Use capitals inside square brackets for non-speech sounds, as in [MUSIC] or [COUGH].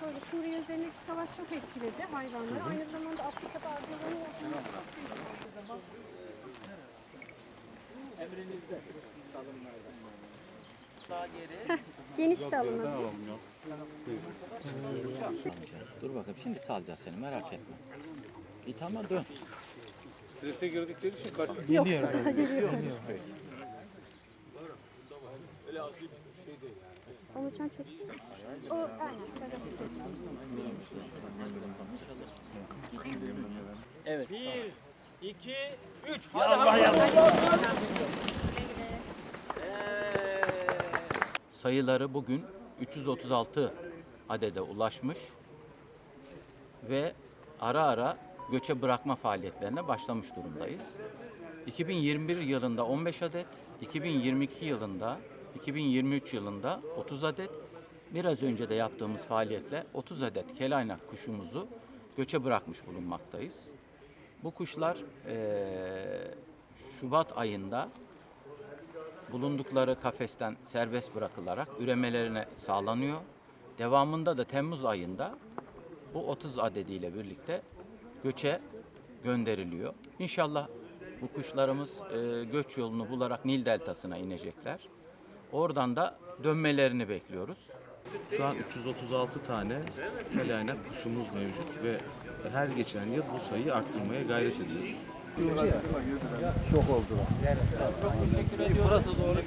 şöyle Suriye üzerindeki savaş çok etkiledi hayvanları. Aynı zamanda Afrika'da arızaların yaşaması Geniş de alınabilir. Dur bakalım şimdi salacağız seni merak etme. Git ama dön. Strese girdikleri için [LAUGHS] kart Onu can çek. O aynen. Evet. Bir, iki, üç. Sayıları bugün 336 adede ulaşmış ve ara ara göçe bırakma faaliyetlerine başlamış durumdayız. 2021 yılında 15 adet, 2022 yılında, 2023 yılında 30 adet, biraz önce de yaptığımız faaliyetle 30 adet kelaynak kuşumuzu göçe bırakmış bulunmaktayız. Bu kuşlar eee, Şubat ayında bulundukları kafesten serbest bırakılarak üremelerine sağlanıyor. Devamında da Temmuz ayında bu 30 adediyle birlikte göçe gönderiliyor. İnşallah bu kuşlarımız e, göç yolunu bularak Nil Deltası'na inecekler. Oradan da dönmelerini bekliyoruz. Şu an 336 tane kelaynak kuşumuz mevcut ve her geçen yıl bu sayıyı arttırmaya gayret ediyoruz. Burası doğru.